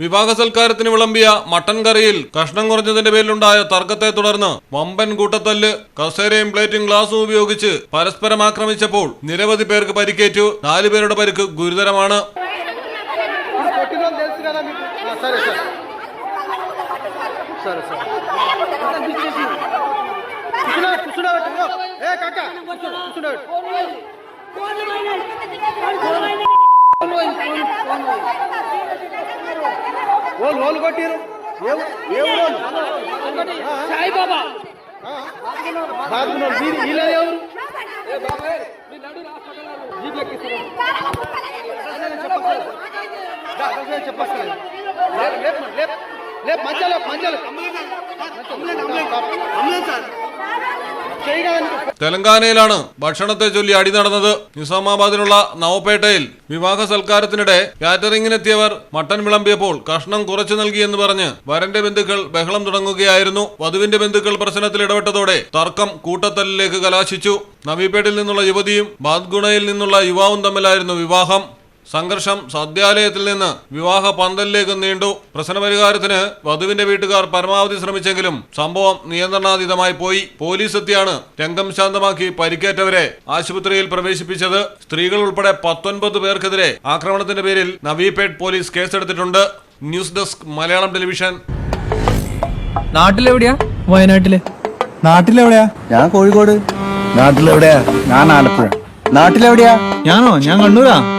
വിവാഹ സൽക്കാരത്തിന് വിളമ്പിയ മട്ടൻ കറിയിൽ കഷ്ണം കുറഞ്ഞതിന്റെ പേരിലുണ്ടായ തർക്കത്തെ തുടർന്ന് വമ്പൻ കൂട്ടത്തല്ല് കസേരയും പ്ലേറ്റും ഗ്ലാസും ഉപയോഗിച്ച് പരസ്പരം ആക്രമിച്ചപ്പോൾ നിരവധി പേർക്ക് പരിക്കേറ്റു നാലുപേരുടെ പരിക്ക് ഗുരുതരമാണ് కొట్టిన తెలుసు కదా ఓలు ఓలు కొట్టిరు. సాయిబాబా. ఎవరు? చెప్పేస్తాను లేదు మధ్యలో మధ్యలో అమ్మలేదు సార్? തെലങ്കാനയിലാണ് ഭക്ഷണത്തെ ചൊല്ലി അടി നടന്നത്. നിസാമാബാദിലുള്ള നവപേട്ടയിൽ വിവാഹ സൽക്കാരത്തിനിടെ കാറ്ററിംഗിനെത്തിയവർ മട്ടൻ വിളമ്പിയപ്പോൾ കഷ്ണം കുറച്ചു നൽകിയെന്ന് പറഞ്ഞ് വരന്റെ ബന്ധുക്കൾ ബഹളം തുടങ്ങുകയായിരുന്നു. വധുവിന്റെ ബന്ധുക്കൾ പ്രശ്നത്തിൽ ഇടപെട്ടതോടെ തർക്കം കൂട്ടത്തല്ലിലേക്ക് കലാശിച്ചു. നവീപേട്ടിൽ നിന്നുള്ള യുവതിയും ബാദ്ഗുണയിൽ നിന്നുള്ള യുവാവും തമ്മിലായിരുന്നു വിവാഹം. സംഘർഷം സദ്യാലയത്തിൽ നിന്ന് വിവാഹ പന്തലിലേക്ക് നീണ്ടു. പ്രശ്നപരിഹാരത്തിന് വധുവിന്റെ വീട്ടുകാർ പരമാവധി ശ്രമിച്ചെങ്കിലും സംഭവം നിയന്ത്രണാതീതമായി പോയി. പോലീസ് എത്തിയാണ് രംഗം ശാന്തമാക്കി പരിക്കേറ്റവരെ ആശുപത്രിയിൽ പ്രവേശിപ്പിച്ചത്. സ്ത്രീകൾ ഉൾപ്പെടെ പത്തൊൻപത് പേർക്കെതിരെ ആക്രമണത്തിന്റെ പേരിൽ നവീപേട്ട് പോലീസ് കേസെടുത്തിട്ടുണ്ട്. News desk Malayalam television. നാട്ടിലെവിടെയാ? വയനാട്ടിൽ. നാട്ടിലെവിടെയാ? ഞാൻ കോഴിക്കോട്. നാട്ടിലെവിടെയാ? ഞാൻ ആലപ്പുഴ. നാട്ടിലെവിടെയാ? ഞാനോ? ഞാൻ കണ്ണൂരാ?